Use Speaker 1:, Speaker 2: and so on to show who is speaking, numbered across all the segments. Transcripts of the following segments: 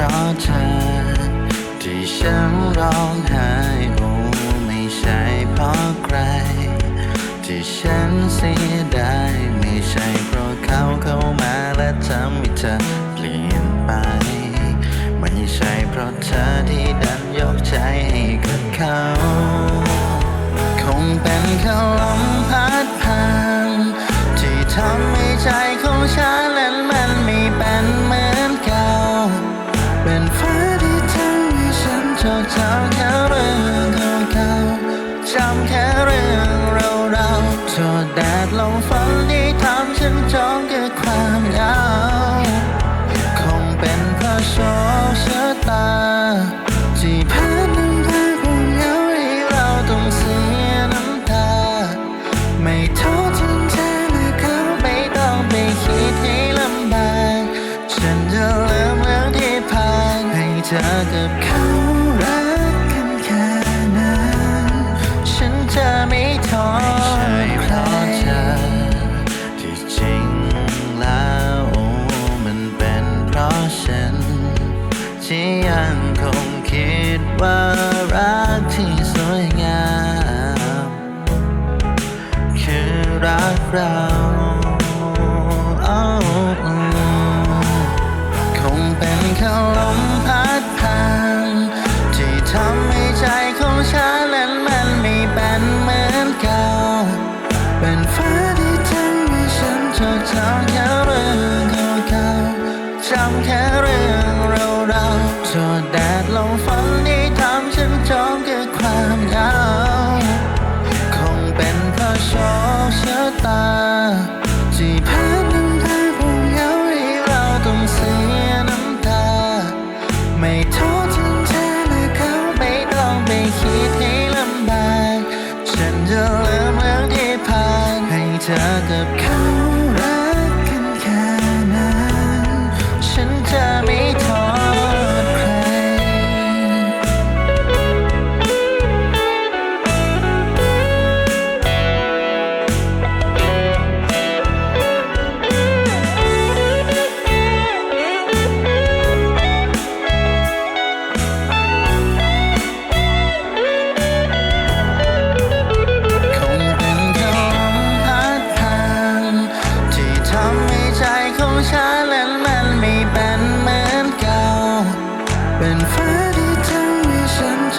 Speaker 1: ราะเธอ ที่ฉันร้องไห้โอ้ไม่ใช่เพราะใคร ที่ฉันเสียดายไม่ใช่เพราะเขาเข้ามาและทำให้เธอเปลี่ยนไป ไม่ใช่เพราะเธอที่ดันยกใจให้กับเขา คงเป็นเขาลม ฉันจำแค่เรื่องเก่าๆจำแค่เรื่องเราๆโทษแดดลมฝนที่ทำฉันจองกับความเหงา ที่ยังคงคิดว่ารักที่สวยงาม คือรักเรา คงเป็นแค่ลมพัดผ่าน ที่ทำให้ใจของฉันนั้นมันไม่เป็นเหมือนเก่า เป็นฟ้าที่ทำให้ฉันจดจำแค่เรื่องเก่าๆจำแค่เรื่อง จะลืมเรื่องที่ผ่านให้เธอกับเขา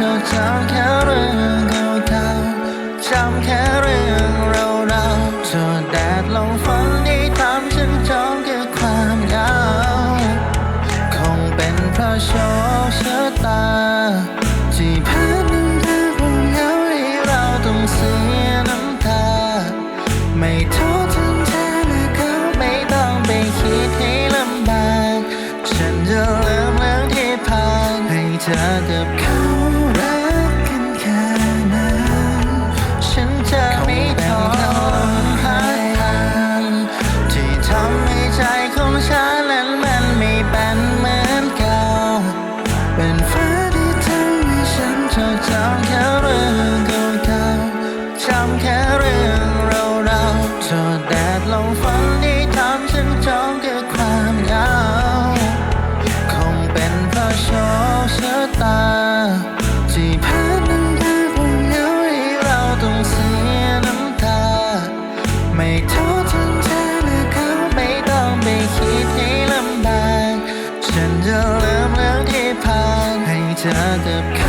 Speaker 1: จดจำแค่เรื่องเก่าๆจำแค่เรื่องเราๆโทษแดดลมฝนที่ทำฉันจมกับความเหงาคงเป็นเพราะโชคชะตาที่พาน้ำตาผมเหงาให้เราต้องเสียน้ำตา ไม่โทษถึงเธอและเขาไม่ต้องไปคิดให้ลำบาก ฉันจะลืมเรื่องที่ผ่านให้เธอกับเขา ชะตาที่พาน้ำตาผมเหงาให้เราต้องเสียน้ำตา ไม่โทษถึงเธอและเขาไม่ต้องไปคิดให้ลำบาก ฉันจะลืมเรื่องที่ผ่านให้เธอกับเขา